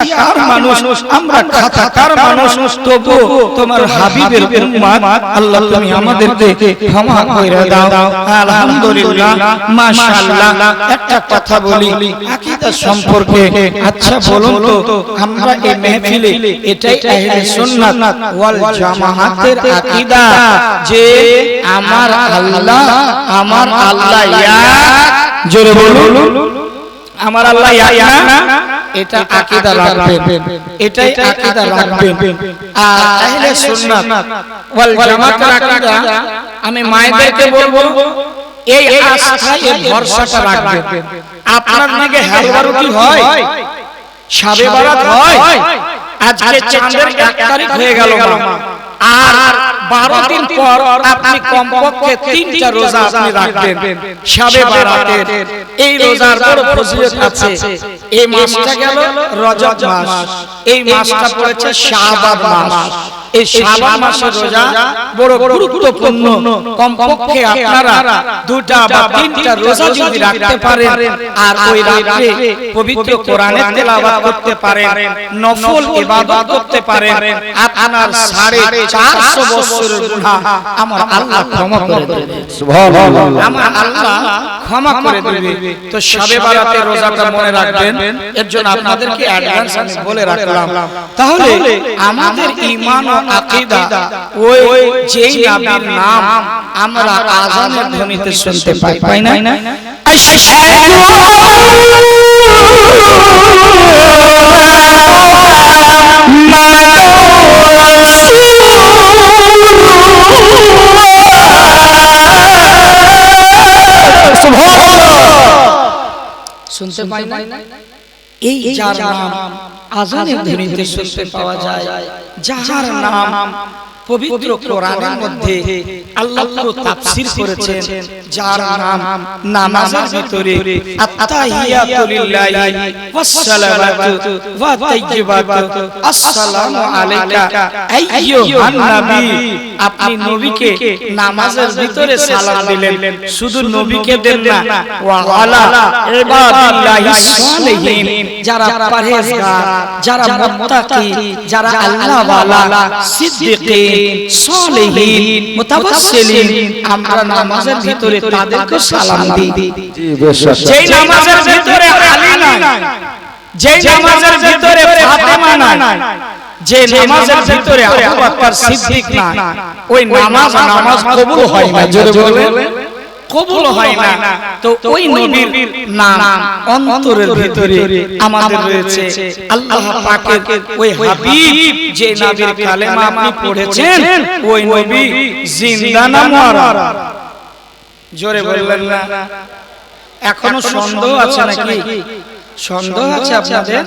কার মানুষ? আমরা খাতাকার মানুষ? তবু তোমার হাবিবের উম্মত আল্লাহ তুমি আমাদেরকে ক্ষমা করে দাও। আলহামদুলিল্লাহ মাশাআল্লাহ। একটা কথা বলি আকীদা সম্পর্কে। আচ্ছা বলুন তো আমরা এই মেহফিলে এটাই আহলে সুন্নাত ওয়াল জামাআতের আকীদা যে আমার আল্লাহ আমার আল্লাহ এক জোরে বলুন। আমার আল্লাহ এক না? এটা আকীদা রাখবেন। এটাই আকীদা রাখবেন। আর আহলে সুন্নাত। ওয়াল জামাতের আকীদা আমি মায়েদেরকে বলব এই আস্থা এই ভরসাটা রাখবেন। আপনার নাকি কি হয়। সাবে বারাত হয়। আজকে চাঁদের এক তারিখ হয়ে গেল মা। আর বারো দিন পর আপনি কমপক্ষে তিনটা রোজা আপনি রাখবেন। সাবে বারাতের এই রোজার বড় ফজিলত আছে। এই মাসটা গেল রজব মাস। এই মাসটা পড়েছে শাবান মাস। এই শাবান মাসের রোজা বড় গুরুত্বপূর্ণ। কমপক্ষে আপনারা দুটা বা তিনটা রোজা যদি রাখতে পারেন আর ওই রাতে পবিত্র কোরআনের তেলাওয়াত করতে পারেন নফল ইবাদত করতে পারেন আপনার সাড়ে চারশো বছরের গুনাহ আমার আল্লাহ ক্ষমা করে দেবে। আমার আল্লাহ ক্ষমা করে দেবে। তো সবে বারাতে রোজাটা মনে রাখবেন। এর জন্য আপনাদেরকে অ্যাডভান্স আমি বলে রাখলাম। তাহলে আমাদের ঈমান ও আকীদা ওই যেই নবীর নাম আমরা আজানের ধ্বনিতে শুনতে পাই পাই না? শুনতে পাই না? এই যার নাম আজানের ধ্বনিতে শুনতে পাওয়া যায়। যাহার নাম পবিত্র কোরআনের মধ্যে আল্লাহ পুরো তাফসীর করেছেন যার নাম নামাজের ভিতরে আত্তাহিয়াতু লিল্লাহি ওয়াসসালামাতু ওয়া তাইয়্যিবাতু আসসালামু আলাইকা আইয়ুহান নবী। আপনি নবীকে নামাজের ভিতরে সালাম দিলেন শুধু নবীকে দেন না ওয়া আলা ইবাদিল্লাহিস সালিহিন যারা পরহেজগার যারা মুত্তাকি যারা আল্লাহ ওয়ালা সিদ্দিকিন সালেহিন মুতাওয়াসসিলিন আমরা নামাজের ভিতরে তাদেরকে সালাম দিই। যেই নামাজের ভিতরে আলী নাই যেই নামাজের ভিতরে ফাতেমা নাই যে নামাজের ভিতরে আবু বকর সিদ্দিক নাই ওই নামাজ নামাজ কবুল হয় না জোরে বলবেন কবুল হয় না। তো ওই নবীর নাম অন্তরের ভিতরে আমাদের রয়েছে। আল্লাহ পাকের ওই হাবিব যে নবীর কালেমা আপনি পড়েছেন ওই নবী জিন্দা না মরা জোরে বললেন না। এখনও সন্দেহ আছে নাকি? সন্দেহ আছে আপনাদের?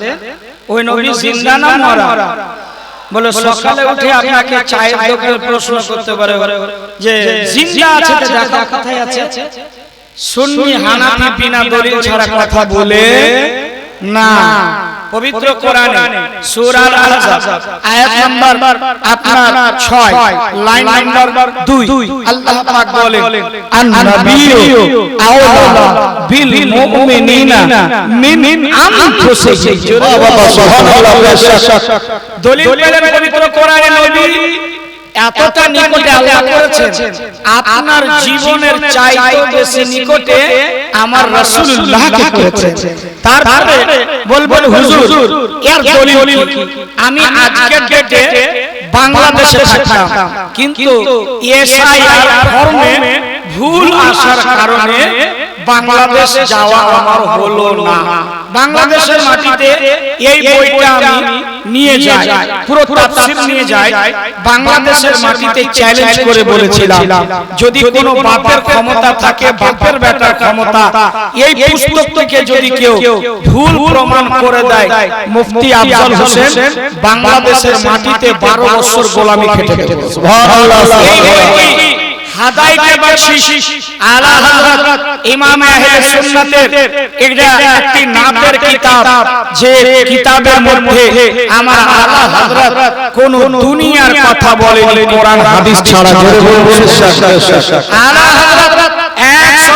ওই নবী জিন্দা না মরা বলে সকালে উঠে আপনাকে চায়ের দোকানে প্রশ্ন করতে পারে যে জিন্দা আছে তো দেখা কথাই আছে। সুন্নি হানাফি বিনা দলিল ছাড়া কথা বলে না। পবিত্র কোরআনে সূরা আল আহজাব আয়াত নাম্বার আপনার 6 লাইন নাম্বার 2 আল্লাহ পাক বলেন আন নাবিয়্যু আওলা বিল মুমিনিনা মিন আনফুসিহিম দলিল পেলেন পবিত্র কোরআনে নবী। এতটা নিকটে আল্লাহ করেছেন। আপনার জীবনের চাইতে বেশি নিকটে আমার রাসূলুল্লাহকে করেছেন। তারপরে বলবেন হুজুর এর দলিল কি? আমি আজকের ডেটে বাংলাদেশে থাকতাম। কিন্তু এসআইআর ফর্মে ভুল আসার কারণে বাংলাদেশ যাওয়া আমার হলো না। বাংলাদেশের মাটিতে এই বইটা আমি নিয়ে যাই পুরো তাফসীর নিয়ে যাই। বাংলাদেশের মাটিতে চ্যালেঞ্জ করে বলেছিলাম যদি কোনো বাপের ক্ষমতা থাকে বাপের বেটার ক্ষমতা এই পুস্তক থেকে যদি কেউ ভুল প্রমাণ করে দেয় মুফতি আফজল হোসেন বাংলাদেশের মাটিতে 12 বছর গোলামি খেটে খেটে এই বইটি আলা হযরত ইমাম আহলে সুন্নাতের এটা একটি নাতের কিতাব যে কিতাবের মধ্যে আমার আলা হযরত কোন দুনিয়ার কথা বলেনি কোরআন হাদিস ছাড়া জোরে বলবেন আলা হযরত 100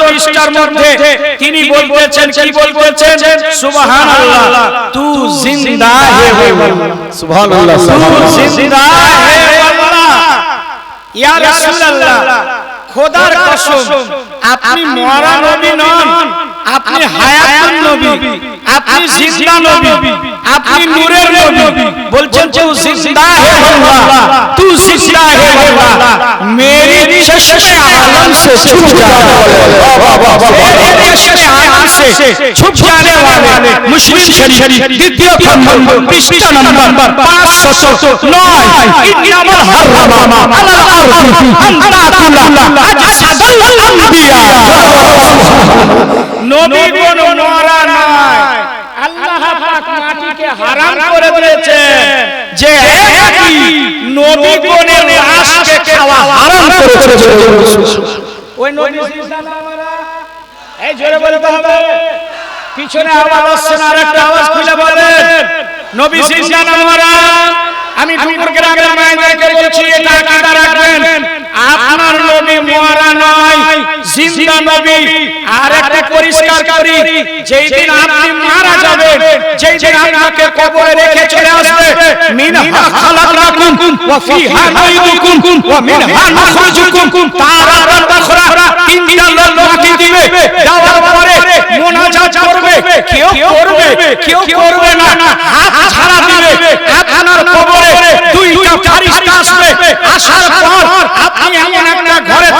পৃষ্ঠার মধ্যে তিনি বলতেছেন কি বলতেছেন? সুবহানাল্লাহ তু জিন্দা হে সুবহানাল্লাহ তু জিন্দা হে বলছেন তু জিন্দা হে আল্লাহ তু জিন্দা হে আল্লাহ মেরি চশমে আলম সে से छुप जाने वाले मुस्लिम शरीफ द्वितीय खंड पृष्ठ नंबर पाँच सौ नौ इन्नमा हर्रमा अला अर्दी अंताकुल्ला अजसादल अंबिया নবী কোন মরা নয় আল্লাহ পাক মাটিকে হারাম করে দিয়েছে যে হে মাটি নবী কোনের লাশকে খাওয়া হারাম করেছে ওই নবী সিজদা না মারা এই জোরে বলতে হবে পিছনে আওয়াজ আসছে না আরেকটা আওয়াজ খুলে বলেন। নবী আমি গ্রামের রাখবেন। আপনার নবী নয়, জিন্দা নবী। আর একটা পরিষ্কার করি, যেই দিন আপনি মারা যেই দিন আপনাকে কবরে রেখে চলে আসবে, মিনহা ওয়া ফিহা নুইদুকুম ওয়া মিনহা উখরা তিনটা লোক দেওয়ার পরে মোনাজাত করবে কেউ করবে কেউ করবে না হাত ছাড়া দিবে আপনার কবরে দুইটা ফারিস্তা আসবে আসার পর আপনি এমন একটা ঘরে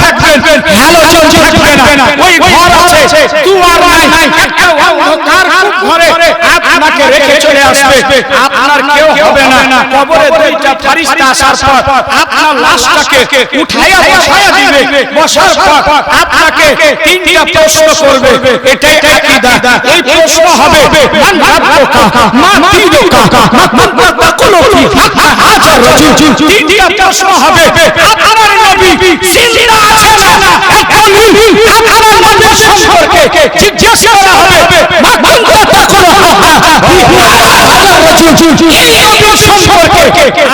হ্যালোজেন থাকবে না। ওই ঘর আছে দুয়ার নাই একটা অন্ধকার ঘরে আপনাকে রেখে চলে আসবে। হবে না। কবরে দুইটা ফারিস্তা আসার পর আপনার লাশটাকে উঠাইয়া বসায়া দিবে। বসার পর আপনাকে তিনটা প্রশ্ন করবে। এটাই আকীদা। এই প্রশ্ন হবে মান রাব্বুকা মা দীনুকা মা মান তাকুলুকি হাজার রাজুল তিনটা প্রশ্ন হবে। আপনার নবী জিন্দা আছে না এখন আপনার নবী সম্পর্কে জিজ্ঞেস করা হবে মা মান তাকুলুকা হাজার রাজুল এই নবী সম্পর্কে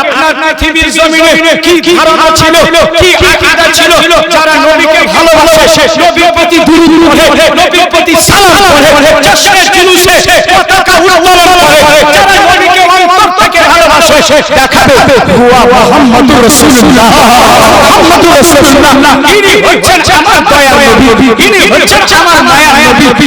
আপনার পৃথিবীর জমিনে কি ধারণা ছিল কি আকীদা ছিল যারা নবীকে ভালোবাসে নবীর প্রতি দুরূদ পড়ে নবীর প্রতি সালাম পড়ে জশ্নের জুলুসে পতাকা উত্তোলন করে যারা নবীকে অন্তর থেকে ভালোবাসে দেখাবে হুয়া মুহাম্মাদুর রাসূলুল্লাহ মুহাম্মাদুর রাসূলুল্লাহ ইনি হচ্ছেন আমার দয়ার নবী ইনি হচ্ছেন আমার সিজদা নবী।